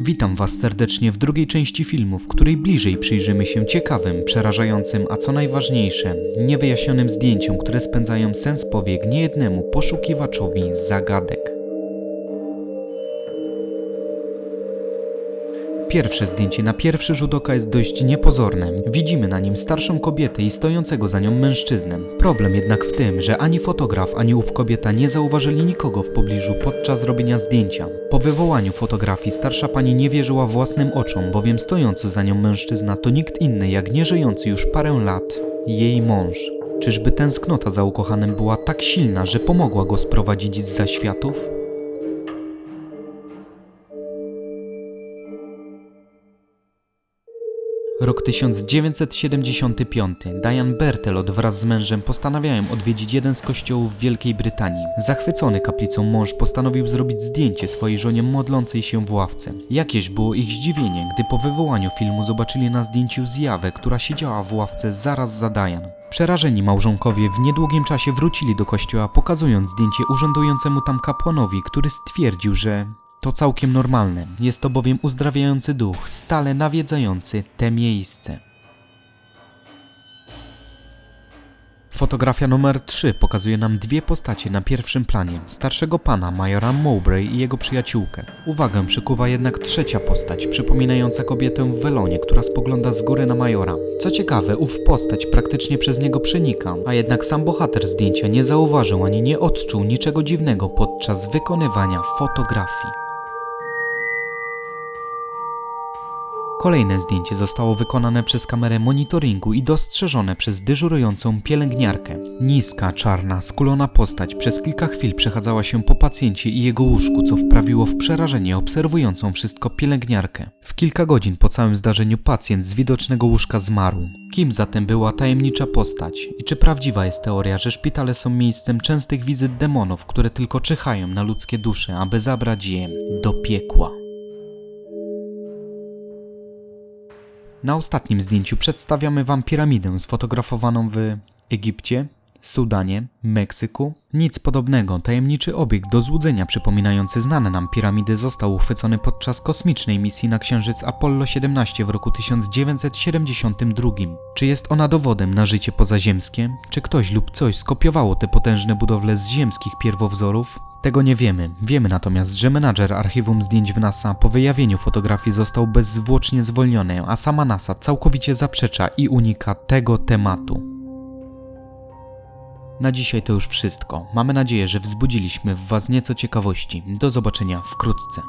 Witam Was serdecznie w drugiej części filmu, w której bliżej przyjrzymy się ciekawym, przerażającym, a co najważniejsze, niewyjaśnionym zdjęciom, które spędzają sens powiek niejednemu poszukiwaczowi zagadek. Pierwsze zdjęcie na pierwszy rzut oka jest dość niepozorne. Widzimy na nim starszą kobietę i stojącego za nią mężczyznę. Problem jednak w tym, że ani fotograf, ani ów kobieta nie zauważyli nikogo w pobliżu podczas robienia zdjęcia. Po wywołaniu fotografii starsza pani nie wierzyła własnym oczom, bowiem stojący za nią mężczyzna to nikt inny jak nieżyjący już parę lat jej mąż. Czyżby tęsknota za ukochanym była tak silna, że pomogła go sprowadzić z zaświatów? Rok 1975. Diane Bertelot wraz z mężem postanawiają odwiedzić jeden z kościołów w Wielkiej Brytanii. Zachwycony kaplicą mąż postanowił zrobić zdjęcie swojej żonie modlącej się w ławce. Jakież było ich zdziwienie, gdy po wywołaniu filmu zobaczyli na zdjęciu zjawę, która siedziała w ławce zaraz za Diane. Przerażeni małżonkowie w niedługim czasie wrócili do kościoła, pokazując zdjęcie urzędującemu tam kapłanowi, który stwierdził, że to całkiem normalne. Jest to bowiem uzdrawiający duch, stale nawiedzający te miejsce. Fotografia numer 3 pokazuje nam dwie postacie na pierwszym planie. Starszego pana, majora Mowbray i jego przyjaciółkę. Uwagę przykuwa jednak trzecia postać, przypominająca kobietę w welonie, która spogląda z góry na majora. Co ciekawe, ów postać praktycznie przez niego przenika, a jednak sam bohater zdjęcia nie zauważył ani nie odczuł niczego dziwnego podczas wykonywania fotografii. Kolejne zdjęcie zostało wykonane przez kamerę monitoringu i dostrzeżone przez dyżurującą pielęgniarkę. Niska, czarna, skulona postać przez kilka chwil przechadzała się po pacjencie i jego łóżku, co wprawiło w przerażenie obserwującą wszystko pielęgniarkę. W kilka godzin po całym zdarzeniu pacjent z widocznego łóżka zmarł. Kim zatem była tajemnicza postać? I czy prawdziwa jest teoria, że szpitale są miejscem częstych wizyt demonów, które tylko czyhają na ludzkie dusze, aby zabrać je do piekła? Na ostatnim zdjęciu przedstawiamy Wam piramidę sfotografowaną w Egipcie, Sudanie, Meksyku. Nic podobnego, tajemniczy obiekt do złudzenia przypominający znane nam piramidy został uchwycony podczas kosmicznej misji na księżyc Apollo 17 w roku 1972. Czy jest ona dowodem na życie pozaziemskie? Czy ktoś lub coś skopiowało te potężne budowle z ziemskich pierwowzorów? Tego nie wiemy. Wiemy natomiast, że menadżer archiwum zdjęć w NASA po wyjawieniu fotografii został bezzwłocznie zwolniony, a sama NASA całkowicie zaprzecza i unika tego tematu. Na dzisiaj to już wszystko. Mamy nadzieję, że wzbudziliśmy w Was nieco ciekawości. Do zobaczenia wkrótce.